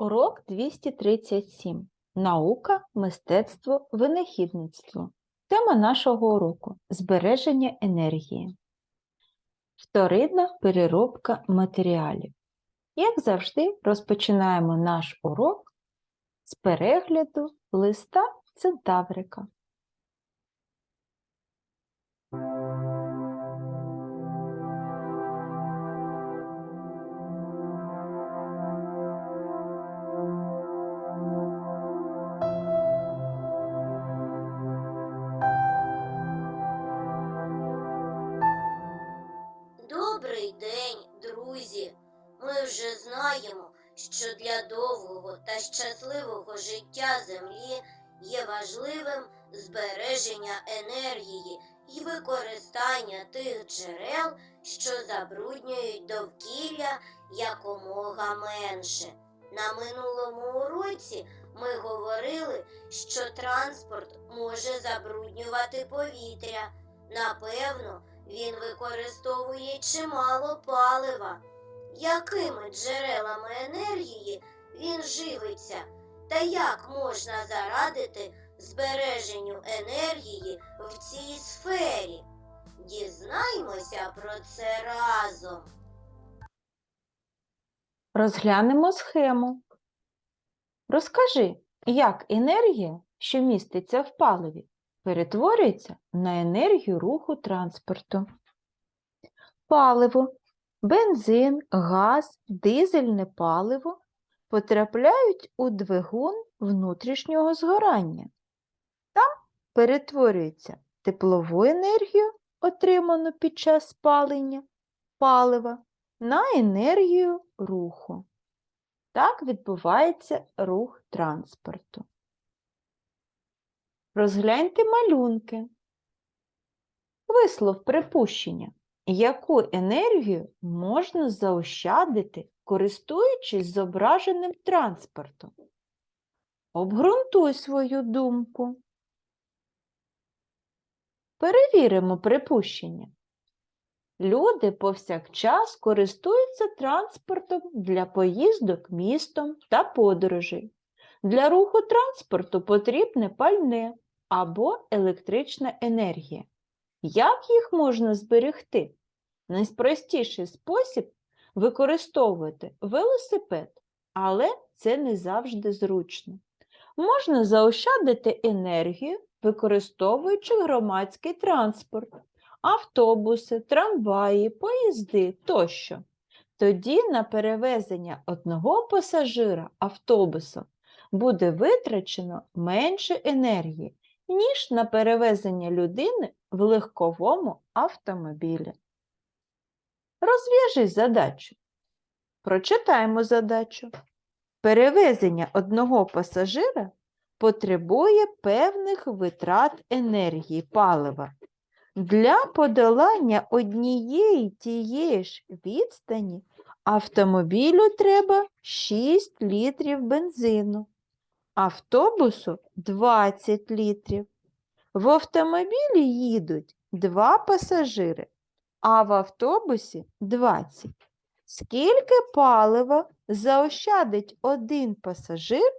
Урок 237. Наука, мистецтво, винахідництво. Тема нашого уроку збереження енергії. Вторинна переробка матеріалів. Як завжди, розпочинаємо наш урок з перегляду листа Центаврика. Щасливого життя Землі є важливим збереження енергії і використання тих джерел, що забруднюють довкілля якомога менше. На минулому уроці ми говорили, що транспорт може забруднювати повітря. Напевно, він використовує чимало палива. Якими джерелами енергії він живиться, та як можна зарадити збереженню енергії в цій сфері? Дізнаймося про це разом. Розглянемо схему. Розкажи, як енергія, що міститься в паливі, перетворюється на енергію руху транспорту. Паливо, бензин, газ, дизельне паливо потрапляють у двигун внутрішнього згорання. Там перетворюється теплову енергію, отриману під час спалення палива, на енергію руху. Так відбувається рух транспорту. Розгляньте малюнки. Вислов припущення, яку енергію можна заощадити, користуючись зображеним транспортом. Обґрунтуй свою думку. Перевіримо припущення. Люди повсякчас користуються транспортом для поїздок містом та подорожей. Для руху транспорту потрібне пальне або електрична енергія. Як їх можна зберегти? Найпростіший спосіб використовувати велосипед, але це не завжди зручно. Можна заощадити енергію, використовуючи громадський транспорт, автобуси, трамваї, поїзди тощо. Тоді на перевезення одного пасажира автобусом буде витрачено менше енергії, ніж на перевезення людини в легковому автомобілі. Розв'яжи задачу. Прочитаємо задачу. Перевезення одного пасажира потребує певних витрат енергії палива. Для подолання однієї тієї ж відстані автомобілю треба 6 літрів бензину, автобусу 20 літрів. В автомобілі їдуть 2 пасажири, а в автобусі 20. Скільки палива заощадить один пасажир,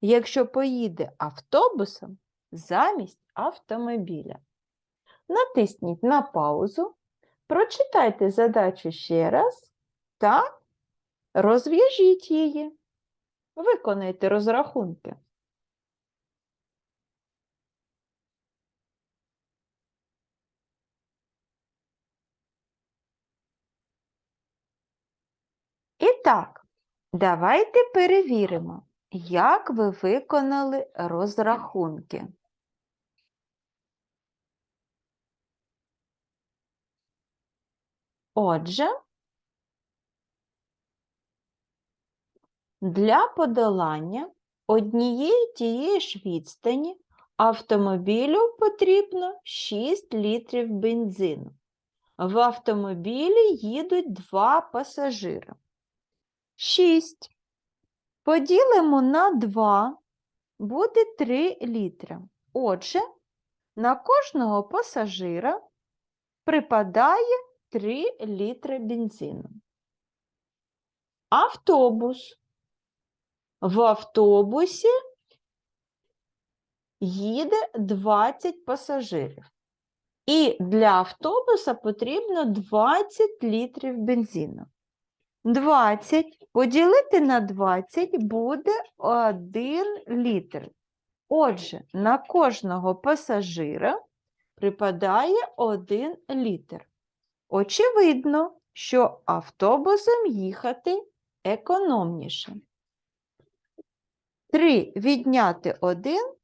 якщо поїде автобусом замість автомобіля? Натисніть на паузу, прочитайте задачу ще раз та розв'яжіть її. Виконайте розрахунки. І так, давайте перевіримо, як ви виконали розрахунки. Отже, для подолання однієї тієї ж відстані автомобілю потрібно 6 літрів бензину. В автомобілі їдуть два пасажири. 6. Поділимо на 2, буде 3 літри. Отже, на кожного пасажира припадає 3 літри бензину. Автобус В автобусі їде 20 пасажирів. І для автобуса потрібно 20 літрів бензину. 20 поділити на 20 буде 1 літр. Отже, на кожного пасажира припадає 1 літр. Очевидно, що автобусом їхати економніше. 3 відняти 1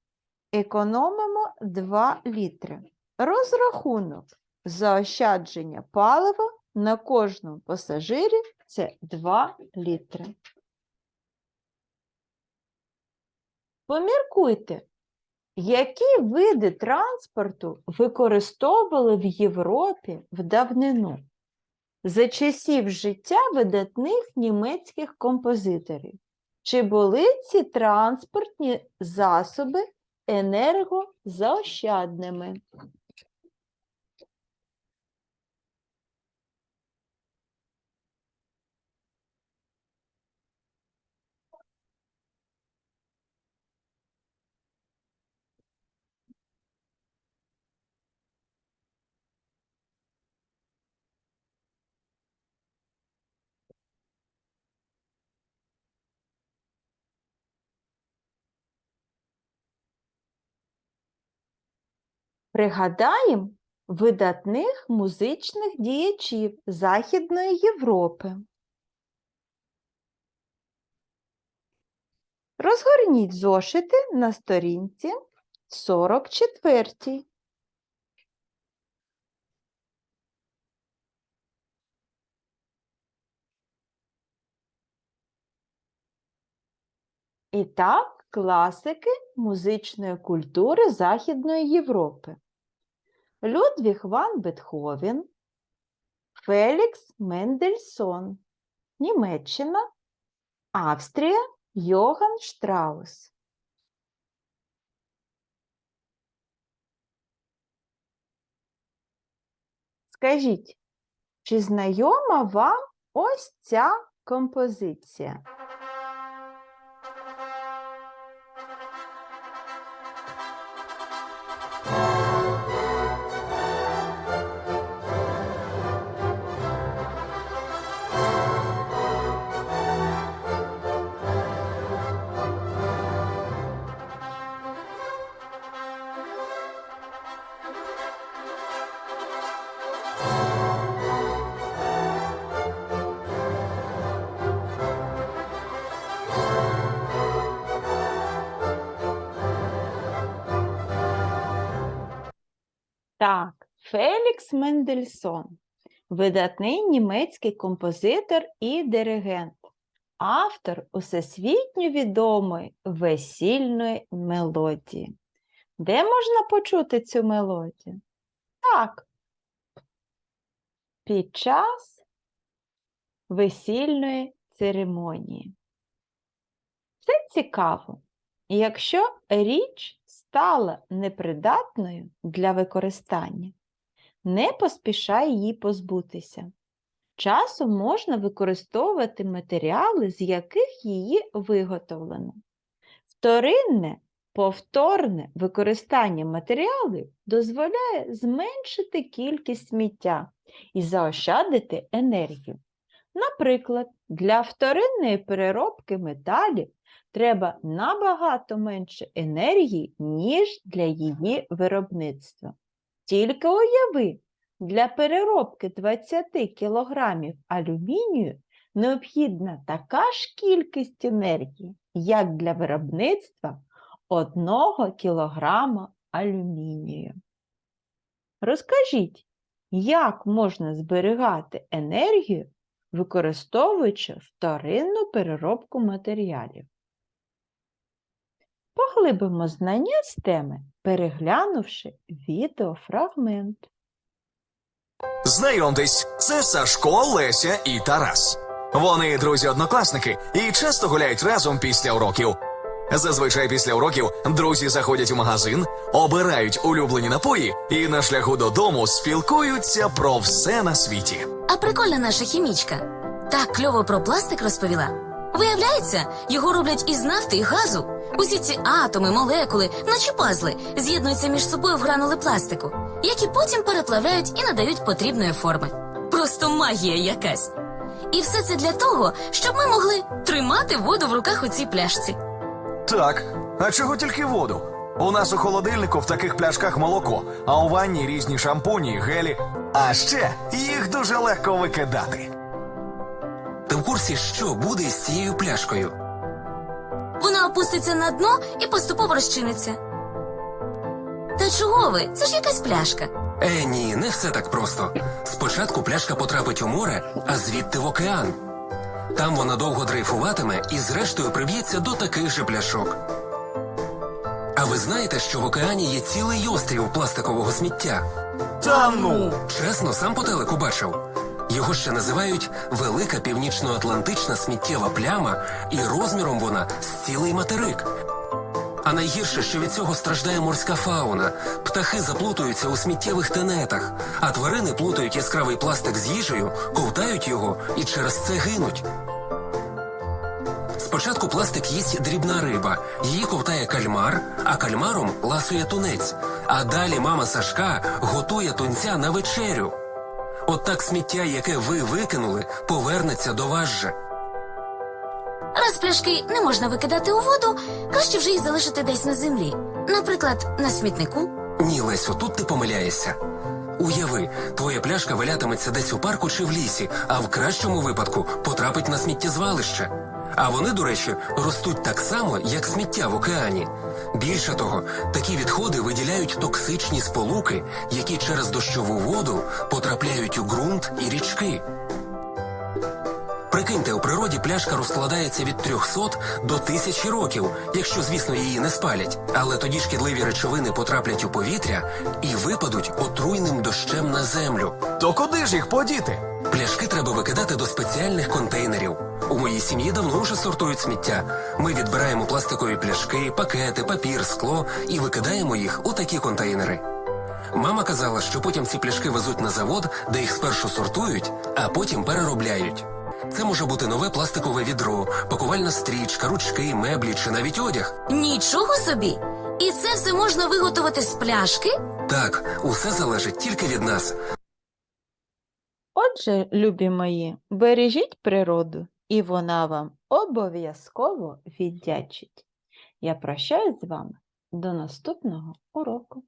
економимо 2 літри. Розрахунок заощадження палива на кожному пасажирі це 2 літри. Поміркуйте, які види транспорту використовували в Європі в давнину за часів життя видатних німецьких композиторів? Чи були ці транспортні засоби енергозаощадними? Пригадаємо видатних музичних діячів Західної Європи. Розгорніть зошити на сторінці 44. І так, класики музичної культури Західної Європи. Людвіг ван Бетховен, Фелікс Мендельсон, Німеччина, Австрія, Йоган Штраус. Скажіть, чи знайома вам ось ця композиція? Так, Фелікс Мендельсон, видатний німецький композитор і диригент, автор усесвітньо відомої весільної мелодії. Де можна почути цю мелодію? Так. Під час весільної церемонії. Це цікаво. Якщо річ стала непридатною для використання, не поспішай її позбутися. Часом можна використовувати матеріали, з яких її виготовлено. Вторинне, повторне використання матеріалів дозволяє зменшити кількість сміття і заощадити енергію. Наприклад, для вторинної переробки металів треба набагато менше енергії, ніж для її виробництва. Тільки уяви, для переробки 20 кг алюмінію необхідна така ж кількість енергії, як для виробництва 1 кг алюмінію. Розкажіть, як можна зберігати енергію, використовуючи вторинну переробку матеріалів? Поглибимо знання з теми, переглянувши відеофрагмент. Знайомтесь, це Сашко, Леся і Тарас. Вони друзі-однокласники і часто гуляють разом після уроків. Зазвичай після уроків друзі заходять у магазин, обирають улюблені напої і на шляху додому спілкуються про все на світі. А прикольна наша хімічка. Так кльово про пластик розповіла. Виявляється, його роблять із нафти і газу. Усі ці атоми, молекули, наче пазли, з'єднуються між собою в гранули пластику, які потім переплавляють і надають потрібної форми. Просто магія якась. І все це для того, щоб ми могли тримати воду в руках у цій пляшці. Так, а чого тільки воду? У нас у холодильнику в таких пляшках молоко, а у ванні різні шампуні, гелі. А ще їх дуже легко викидати. Ти в курсі, що буде із цією пляшкою? Вона опуститься на дно і поступово розчиниться. Та чого ви? Це ж якась пляшка. Е, ні, не все так просто. Спочатку пляшка потрапить у море, а звідти в океан. Там вона довго дрейфуватиме і зрештою приб'ється до таких же пляшок. А ви знаєте, що в океані є цілий острів пластикового сміття? Та ну! Чесно, сам по телеку бачив. Його ще називають Велика Північно-Атлантична сміттєва пляма, і розміром вона з цілий материк. А найгірше, що від цього страждає морська фауна. Птахи заплутуються у сміттєвих тенетах, а тварини плутають яскравий пластик з їжею, ковтають його і через це гинуть. Спочатку пластик їсть дрібна риба, її ковтає кальмар, а кальмаром ласує тунець. А далі мама Сашка готує тунця на вечерю. От так сміття, яке ви викинули, повернеться до вас же. Раз пляшки не можна викидати у воду, краще вже їх залишити десь на землі. Наприклад, на смітнику. Ні, Лесю, тут ти помиляєшся. Уяви, твоя пляшка валятиметься десь у парку чи в лісі, а в кращому випадку потрапить на сміттєзвалище. А вони, до речі, ростуть так само, як сміття в океані. Більше того, такі відходи виділяють токсичні сполуки, які через дощову воду потрапляють у ґрунт і річки. Прикиньте, у природі пляшка розкладається від 300 до 1000 років, якщо, звісно, її не спалять. Але тоді шкідливі речовини потраплять у повітря і випадуть отруйним дощем на землю. То куди ж їх подіти? Пляшки треба викидати до спеціальних контейнерів. У моїй сім'ї давно вже сортують сміття. Ми відбираємо пластикові пляшки, пакети, папір, скло і викидаємо їх у такі контейнери. Мама казала, що потім ці пляшки везуть на завод, де їх спершу сортують, а потім переробляють. Це може бути нове пластикове відро, пакувальна стрічка, ручки, меблі чи навіть одяг. Нічого собі! І це все можна виготовити з пляшки? Так, усе залежить тільки від нас. Отже, любі мої, бережіть природу, і вона вам обов'язково віддячить. Я прощаюсь з вами до наступного уроку.